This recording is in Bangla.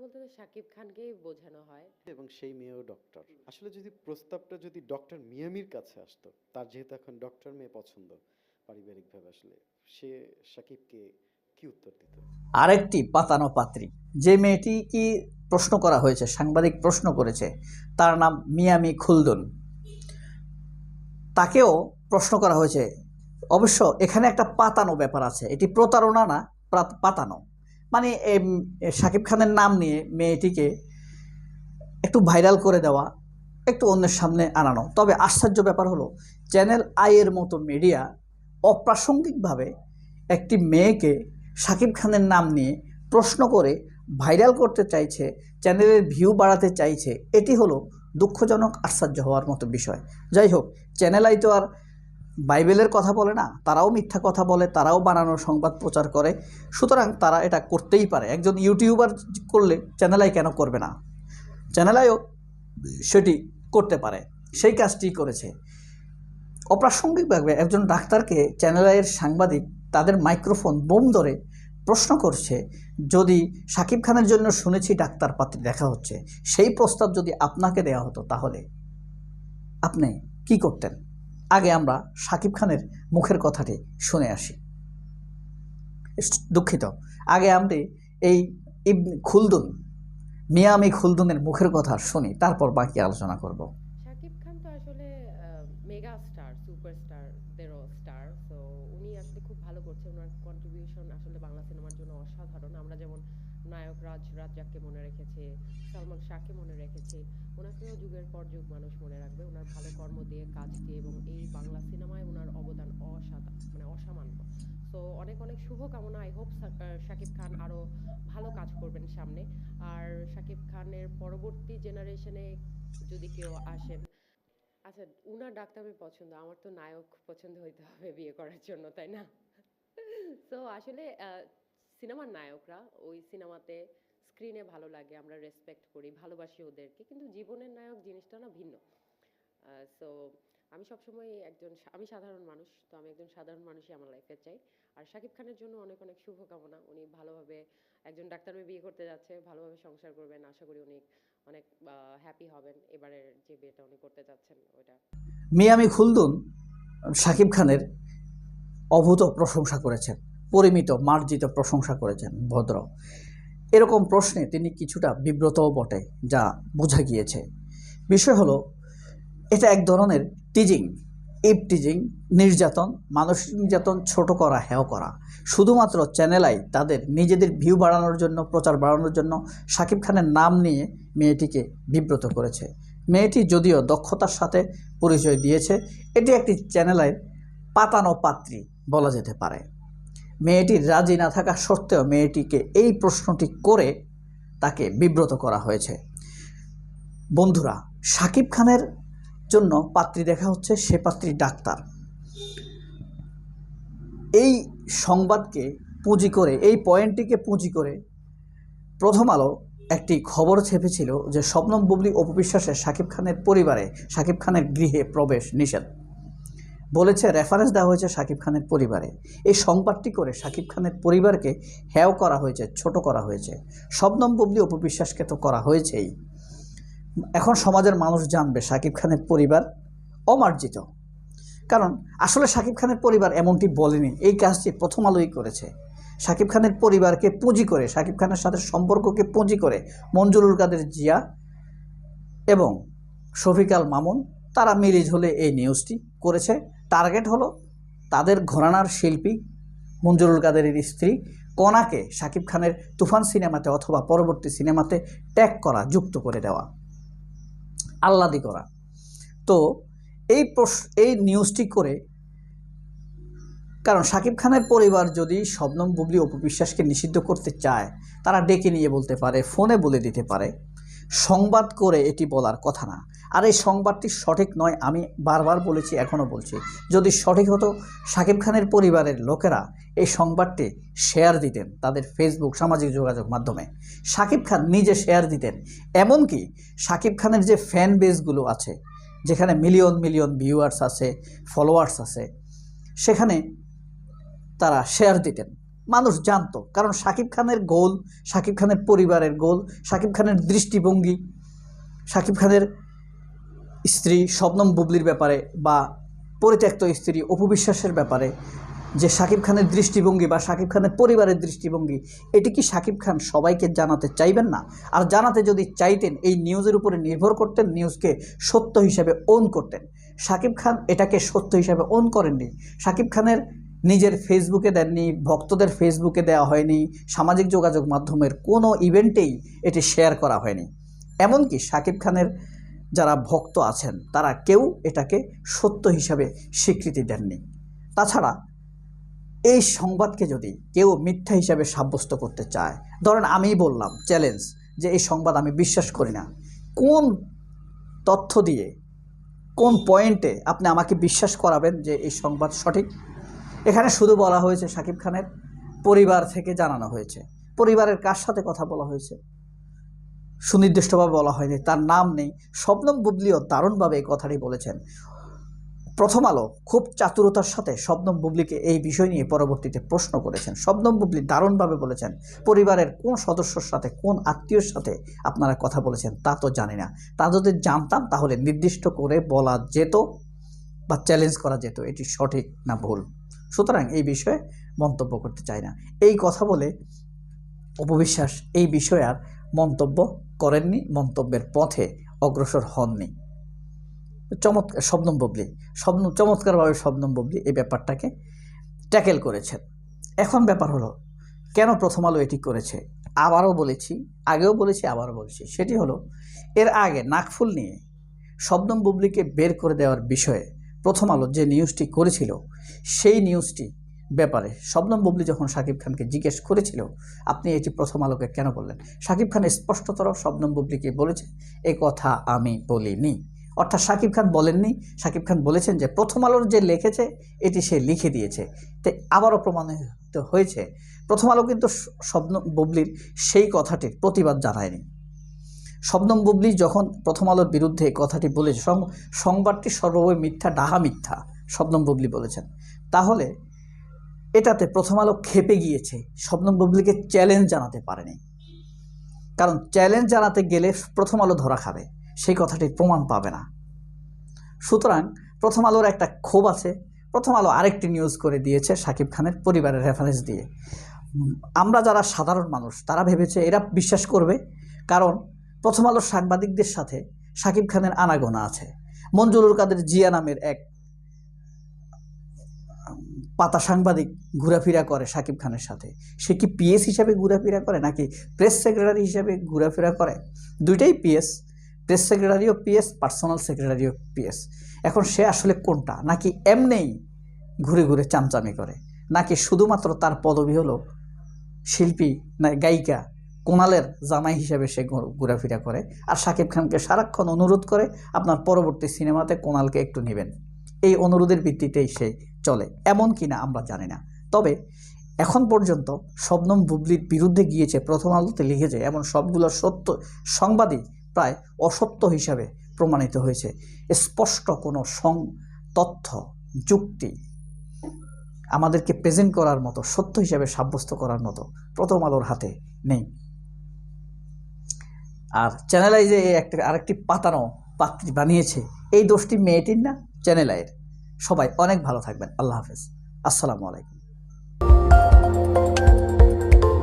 বলতে তো শাকিব খানকেই বোঝানো হয়। এবং সেই মেয়েও ডক্টর আসলে যদি প্রস্তাবটা যদি ডক্টর মিয়ামির কাছে আসতো তার যেহেতু এখন ডক্টর মেয়ে পছন্দ পারিবারিকভাবে আসলে সে সাকিবকে কি উত্তর দিত? আরেকটি পাতানো পাত্রী যে মেয়েটি কি প্রশ্ন করা হয়েছে সাংবাদিক প্রশ্ন করেছে তার নাম মিয়ামি খুলদুন। তাকেও প্রশ্ন করা হয়েছে অবশ্য এখানে একটা পাতানো ব্যাপার আছে এটি প্রতারণা না পাতানো। মানে শাকিব খানের নাম নিয়ে মেয়েটিকে একটু ভাইরাল করে দেওয়া, একটু অন্যের সামনে আনানো। তবে আশ্চর্য ব্যাপার হলো, চ্যানেল আইয়ের মতো মিডিয়া অপ্রাসঙ্গিকভাবে একটি মেয়েকে শাকিব খানের নাম নিয়ে প্রশ্ন করে ভাইরাল করতে চাইছে, চ্যানেলের ভিউ বাড়াতে চাইছে, এটি হলো দুঃখজনক, আশ্চর্য হওয়ার মতো বিষয়। যাই হোক, চ্যানেল আই তো আর বাইবেলের কথা বলে না, তারাও মিথ্যা কথা বলে, তারাও বানানোর সংবাদ প্রচার করে। সুতরাং তারা এটা করতেই পারে। একজন ইউটিউবার করলে চ্যানেলাই কেন করবে না? চ্যানেল আইও সেটি করতে পারে। সেই কাজটি করেছে। অপ্রাসঙ্গিকভাবে একজন ডাক্তারকে চ্যানেল আইয়ের সাংবাদিক তাদের মাইক্রোফোন বোম ধরে প্রশ্ন করছে, যদি সাকিব খানের জন্য শুনেছি ডাক্তার পাত্রী দেখা হচ্ছে, সেই প্রস্তাব যদি আপনাকে দেওয়া হতো তাহলে আপনি কি করতেন? আগে আমরা সাকিব খানের মুখের কথাটি শুনে আসি। দুঃখিত। আগে আমি এই ইব খুলদুন, মিয়ামি খুলদুনের মুখের কথা শুনি, তারপর বাকি আলোচনা করব। শাকিব খান তো আসলে মেগা স্টার সুপারস্টারদেরও স্টার তো উনি আসলে খুব ভালো করছে। ওনার কন্ট্রিবিউশন আসলে বাংলা সিনেমার জন্য অসাধারণ। আমরা যেমন নায়ক রাজ রাজ্জাককে মনে রেখেছে, সালমান শাহকে মনে রেখেছে। ওনাকেও যুগের পর যুগ মানুষ মনে রাখবে। ওনার ভালো কর্ম দিয়ে কাজ দিয়ে এবং এই বাংলা সিনেমায় ওনার অবদান অসাধা মানে অসামান্য। তো অনেক অনেক শুভকামনা। আই হোপ শাকিব খান আরও ভালো কাজ করবেন সামনে। আর শাকিব খানের পরবর্তী জেনারেশনে যদি কেউ আসেন আচ্ছা উনার ডাক্তার পছন্দ। আমার তো নায়ক পছন্দ হইতে হবে বিয়ে করার জন্য, তাই না? তো আসলে সিনেমার নায়করা ওই সিনেমাতে স্ক্রিনে ভালো লাগে, আমরা রেসপেক্ট করি, ভালোবাসি ওদেরকে। কিন্তু জীবনের নায়ক জিনিসটা না ভিন্ন। সো আমি সবসময় একজন আমি সাধারণ মানুষ, তো আমি একজন সাধারণ মানুষই আমার লাইফে চাই। আর শাকিব খানের জন্য অনেক অনেক শুভকামনা। উনি ভালোভাবে একজন ডাক্তার বিয়ে করতে যাচ্ছে, ভালোভাবে সংসার করবেন। আশা করি উনি অনেক হ্যাপি হবেন। এবারের যে বিয়েটা উনি করতে যাচ্ছেন, ওইটা। মিয়ামি খুলদুন, শাকিব খানের অভূত প্রশংসা করেছেন। পরিমিত, মার্জিত প্রশংসা করেছেন ভদ্র। এরকম প্রশ্নে তিনি কিছুটা বিব্রতও বটে, যা বোঝা গিয়েছে। বিষয় হলো, এটা এক ধরনের টিজিং ইপ টিজিং নির্যাতন, মানসিক নির্যাতন, ছোট করা, হেয় করা। শুধুমাত্র চ্যানেলাই তাদের নিজেদের ভিউ বাড়ানোর জন্য, প্রচার বাড়ানোর জন্য সাকিব খানের নাম নিয়ে মেয়েটিকে বিব্রত করেছে। মেয়েটি যদিও দক্ষতার সাথে পরিচয় দিয়েছে, এটি একটি চ্যানেলের পাতানো পাত্রী বলা যেতে পারে। মেয়েটির রাজি না থাকা সত্ত্বেও মেয়েটিকে এই প্রশ্নটি করে তাকে বিব্রত করা হয়েছে। বন্ধুরা শাকিব খানের জন্য পাত্রী দেখা হচ্ছে সে পাত্রী ডাক্তার। এই সংবাদকে পুঁজি করে, এই পয়েন্টটিকে পুঁজি করে প্রথম আলো একটি খবর ছেপেছিল যে স্বপ্নম বুবলি অপবিশ্বাসের শাকিব খানের পরিবারে শাকিব খানের গৃহে প্রবেশ নিষেধ। বলেছে রেফারেন্স দেওয়া হয়েছে শাকিব খানের পরিবারে। এই সংবাদটি করে শাকিব খানের পরিবারকে হ্যাও করা হয়েছে, ছোট করা হয়েছে। শবনম বুবলি অপবিশ্বাসকে তো করা হয়েছেই। এখন সমাজের মানুষ জানবে শাকিব খানের পরিবার অমার্জিত। কারণ আসলে শাকিব খানের পরিবার এমনটি বলেনি। এই কাজটি প্রথম আলোই করেছে। শাকিব খানের পরিবারকে পুঁজি করে শাকিব খানের সাথে সম্পর্ককে পুঁজি করে মঞ্জুরুল কাদের জিয়া এবং শফিকাল মামুন তারা মিলিজ হলে এই নিউজটি করেছে। টার্গেট হলো তাদের ঘরানার শিল্পী মঞ্জুরুল কাদেরের স্ত্রী কণাকে শাকিব খানের তুফান সিনেমাতে অথবা পরবর্তী সিনেমাতে ট্যাগ করা, যুক্ত করে দেওয়া, আহ্লাদি করা। তো এই প্রশ এই নিউজটি করে কারণ শাকিব খানের পরিবার যদি শবনম বুবলি অপবিশ্বাসকে নিষিদ্ধ করতে চায়, তারা ডেকে নিয়ে বলতে পারে, ফোনে বলে দিতে পারে। সংবাদ করে এটি বলার কথা না। আর এই সংবাদটি সঠিক নয়, আমি বারবার বলেছি, এখনও বলছি। যদি সঠিক হতো সাকিব খানের পরিবারের লোকেরা এই সংবাদটি শেয়ার দিতেন তাদের ফেসবুক সামাজিক যোগাযোগ মাধ্যমে। সাকিব খান নিজে শেয়ার দিতেন। এমনকি শাকিব খানের যে ফ্যান বেসগুলো আছে, যেখানে মিলিয়ন মিলিয়ন ভিউয়ার্স আছে ফলোয়ার্স আছে, সেখানে তারা শেয়ার দিতেন। মানুষ জানতো। কারণ শাকিব খানের গোল, শাকিব খানের পরিবারের গোল, শাকিব খানের দৃষ্টিভঙ্গি, শাকিব খানের স্ত্রী শবনম বুবলির ব্যাপারে বা পরিত্যক্ত স্ত্রী অপবিশ্বাসের ব্যাপারে, যে শাকিব খানের দৃষ্টিভঙ্গি বা শাকিব খানের পরিবারের দৃষ্টিভঙ্গি, এটি কি শাকিব খান সবাইকে জানাতে চাইবেন না? আর জানাতে যদি চাইতেন, এই নিউজের উপরে নির্ভর করতেন, নিউজকে সত্য হিসাবে ওন করতেন। শাকিব খান এটাকে সত্য হিসাবে ওন করেননি। শাকিব খানের নিজের ফেসবুকে দেননি, ভক্তদের ফেসবুকে দেওয়া হয়নি, সামাজিক যোগাযোগ মাধ্যমের কোনো ইভেন্টেই এটি শেয়ার করা হয়নি। এমনকি শাকিব খানের যারা ভক্ত আছেন, তারা কেউ এটাকে সত্য হিসাবে স্বীকৃতি দেননি। তাছাড়া এই সংবাদকে যদি কেউ মিথ্যা হিসাবে সাব্যস্ত করতে চায়, ধরেন আমি বললাম চ্যালেঞ্জ যে এই সংবাদ আমি বিশ্বাস করি না, কোন তথ্য দিয়ে, কোন পয়েন্টে আপনি আমাকে বিশ্বাস করাবেন যে এই সংবাদ সঠিক? এখানে শুধু বলা হয়েছে শাকিব খানের পরিবার থেকে জানানো হয়েছে। পরিবারের কার সাথে কথা বলা হয়েছে? সুনির্দিষ্টভাবে বলা হয়নি, তার নাম নেই। শবনম বুবলিও দারুণভাবে এই কথাটি বলেছেন। প্রথম আলো খুব চাতুরতার সাথে শবনম বুবলিকে এই বিষয় নিয়ে পরবর্তীতে প্রশ্ন করেছেন। শবনম বুবলি দারুণভাবে বলেছেন, পরিবারের কোন সদস্যর সাথে, কোন আত্মীয়র সাথে আপনারা কথা বলেছেন তা তো জানি না। তা যদি জানতাম তাহলে নির্দিষ্ট করে বলা যেত বা চ্যালেঞ্জ করা যেত, এটি সঠিক না ভুল। সুতরাং এই বিষয়ে মন্তব্য করতে চাই না। এই কথা বলে অপবিশ্বাস এই বিষয়ে আর মন্তব্য করেননি, মন্তব্যের পথে অগ্রসর হননি। চমৎকার, শবনম ববলি। শবনম, চমৎকারভাবে শবনম ববলি এই ব্যাপারটাকে ট্যাকেল করেছেন। এখন ব্যাপার হলো, কেন প্রথম আলো এটি করেছে? আবারও বলেছি, আগেও বলেছি, আবারও বলছি। সেটি হলো, এর আগে নাকফুল নিয়ে শবনম বুবলিকে বের করে দেওয়ার বিষয়ে প্রথম আলো যে নিউজটি করেছিল, সেই নিউজটি ব্যাপারে শবনম বুবলি যখন শাকিব খানকে জিজ্ঞেস করেছিল, আপনি এটি প্রথম আলোকে কেন বললেন? শাকিব খান স্পষ্টতর শবনম বুবলিকে বলেছে, এ কথা আমি বলিনি। অর্থাৎ শাকিব খান বলেননি, শাকিব খান বলেছেন যে প্রথম আলোর যে লিখেছে, এটি সে লিখে দিয়েছে। তাই আবারও প্রমাণিত হয়েছে, প্রথম আলো কিন্তু শবনম বুবলির সেই কথাটির প্রতিবাদ জানায়নি। শবনম বুবলি যখন প্রথম আলোর বিরুদ্ধে কথাটি বলেছে সংবাদটি সর্ববই মিথ্যা, ডাহা মিথ্যা, শবনম বুবলি বলেছেন। তাহলে এটাতে প্রথম আলো খেপে গিয়েছে, শবনম বুবলিকে চ্যালেঞ্জ জানাতে পারেনি। কারণ চ্যালেঞ্জ জানাতে গেলে প্রথম আলো ধরা খাবে, সেই কথাটির প্রমাণ পাবে না। সুতরাং প্রথম আলোর একটা ক্ষোভ আছে, প্রথম আলো আরেকটি নিউজ করে দিয়েছে শাকিব খানের পরিবারের রেফারেন্স দিয়ে। আমরা যারা সাধারণ মানুষ, তারা ভেবেছে এরা বিশ্বাস করবে, কারণ প্রথম আলোর সাংবাদিকদের সাথে সাকিব খানের আনাগোনা আছে। মঞ্জুরুল কাদের জিয়া নামের এক পাতা সাংবাদিক ঘোরাফেরা করে সাকিব খানের সাথে। সে কি পিএস হিসাবে ঘোরাফেরা করে নাকি প্রেস সেক্রেটারি হিসাবে ঘোরাফেরা করে? দুইটাই পিএস, প্রেস সেক্রেটারিও পিএস, পার্সোনাল সেক্রেটারিও পিএস। এখন সে আসলে কোনটা? নাকি এমনেই ঘুরে ঘুরে চামচামি করে? নাকি শুধুমাত্র তার পদবি হলো শিল্পী, না, গায়িকা? কোনালের জামাই হিসাবে সে ঘোরাফেরা করে। আর শাকিব খানকে সারাক্ষণ অনুরোধ করে আপনার পরবর্তী সিনেমাতে কোনালকে একটু নেবেন। এই অনুরোধের ভিত্তিতেই সে চলে। এমন কি না আমরা জানি না। তবে এখন পর্যন্ত শবনম বুবলির বিরুদ্ধে গিয়েছে প্রথম আলোতে লিখেছে এমন সবগুলো সত্য সংবাদই প্রায় অসত্য হিসাবে প্রমাণিত হয়েছে। স্পষ্ট কোনো সং, তথ্য, যুক্তি আমাদেরকে প্রেজেন্ট করার মতো, সত্য হিসাবে সাব্যস্ত করার মতো প্রথম আলোর হাতে নেই। আর চ্যানেলাইজে একটা, আরেকটি পাতানো পাত্রী বানিয়েছে, এই দোষটি মেয়েটির না? চ্যানেলাইয়ের সবাই অনেক ভালো থাকবেন। আল্লাহ হাফেজ। আসসালামু আলাইকুম।